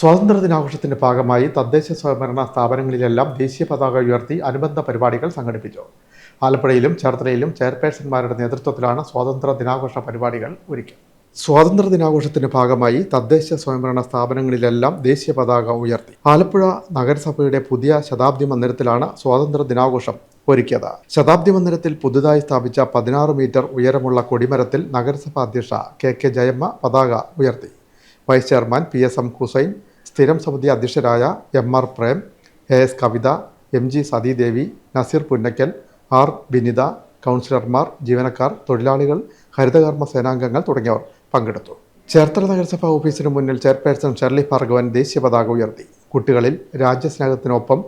സ്വാതന്ത്ര്യദിനാഘോഷത്തിന്റെ ഭാഗമായി തദ്ദേശ സ്വയംഭരണ സ്ഥാപനങ്ങളിലെല്ലാം ദേശീയ പതാക ഉയർത്തി അനുബന്ധ പരിപാടികൾ സംഘടിപ്പിച്ചു. ആലപ്പുഴയിലും ചേർത്തലയിലും ചെയർപേഴ്സൺമാരുടെ നേതൃത്വത്തിലാണ് സ്വാതന്ത്ര്യ ദിനാഘോഷ പരിപാടികൾ ഒരുക്കിയത് സ്വാതന്ത്ര്യ ദിനാഘോഷത്തിന്റെ ഭാഗമായി തദ്ദേശ സ്വയംഭരണ സ്ഥാപനങ്ങളിലെല്ലാം ദേശീയ പതാക ഉയർത്തി. ആലപ്പുഴ നഗരസഭയുടെ പുതിയ ശതാബ്ദി മന്ദിരത്തിലാണ് സ്വാതന്ത്ര്യ ദിനാഘോഷം ഒരുക്കിയത്. ശതാബ്ദി മന്ദിരത്തിൽ പുതുതായി സ്ഥാപിച്ച പതിനാറ് മീറ്റർ ഉയരമുള്ള കൊടിമരത്തിൽ നഗരസഭാ അധ്യക്ഷ കെ കെ ജയമ്മ പതാക ഉയർത്തി. Vice chairman P S M Hussain സ്ഥിരം സമിതി അധ്യക്ഷരായ M R Prem A S Kavitha M G Sathidevi Naseer Punnakkal R Vinitha കൗൺസിലർമാർ ജീവനക്കാർ തൊഴിലാളികൾ ഹരിതകർമ്മ സേനാംഗങ്ങൾ തുടങ്ങിയവർ പങ്കെടുത്തു. ചേർത്തല നഗരസഭാ ഓഫീസിന് മുന്നിൽ ചെയർപേഴ്സൺ ഷെർലി ഭാർഗവൻ ദേശീയ പതാക ഉയർത്തി. കുട്ടികളിൽ രാജ്യസ്നേഹത്തിനൊപ്പം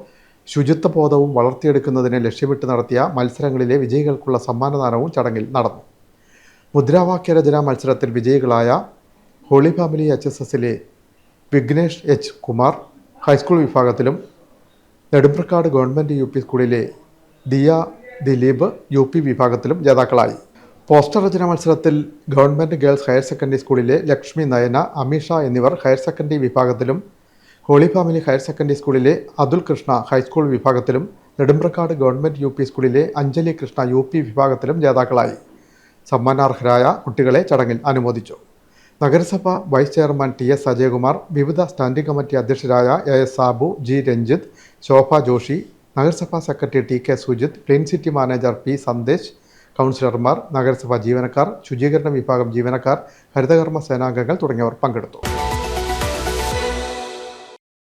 ശുചിത്വബോധവും വളർത്തിയെടുക്കുന്നതിനെ ലക്ഷ്യമിട്ട് നടത്തിയ മത്സരങ്ങളിലെ വിജയികൾക്കുള്ള സമ്മാനദാനവും ചടങ്ങിൽ നടന്നു. മുദ്രാവാക്യ രചനാ മത്സരത്തിൽ വിജയികളായ ഹോളി ഫാമിലി എച്ച് എസ് എസിലെ വിഘ്നേഷ് എച്ച്. കുമാർ ഹൈസ്കൂൾ വിഭാഗത്തിലും നെടുമ്പ്രക്കാട് ഗവൺമെന്റ് യു പി സ്കൂളിലെ ദിയ ദിലീപ് യു പി വിഭാഗത്തിലും ജേതാക്കളായി. പോസ്റ്റർ രചന മത്സരത്തിൽ ഗവൺമെന്റ് ഗേൾസ് ഹയർ സെക്കൻഡറി സ്കൂളിലെ ലക്ഷ്മി നയന അമീഷ എന്നിവർ ഹയർ സെക്കൻഡറി വിഭാഗത്തിലും ഹോളി ഫാമിലി ഹയർ സെക്കൻഡറി സ്കൂളിലെ അതുൽ കൃഷ്ണ ഹൈസ്കൂൾ വിഭാഗത്തിലും നെടുമ്പ്രക്കാട് ഗവൺമെന്റ് യു പി സ്കൂളിലെ അഞ്ജലി കൃഷ്ണ യു പി വിഭാഗത്തിലും ജേതാക്കളായി. സമ്മാനാർഹരായ കുട്ടികളെ ചടങ്ങിൽ അനുമോദിച്ചു. നഗരസഭ vice chairman T S Ajayakumar വിവിധ standing committee അധ്യക്ഷരായ A S Sabu G Ranjith Shobha Joshy നഗരസഭാ secretary T K Sujith clean city manager P Sandesh കൗൺസിലർമാർ നഗരസഭാ ജീവനക്കാർ ശുചീകരണ വിഭാഗം ജീവനക്കാർ ഹരിതകർമ്മ സേനാംഗങ്ങൾ തുടങ്ങിയവർ പങ്കെടുത്തു.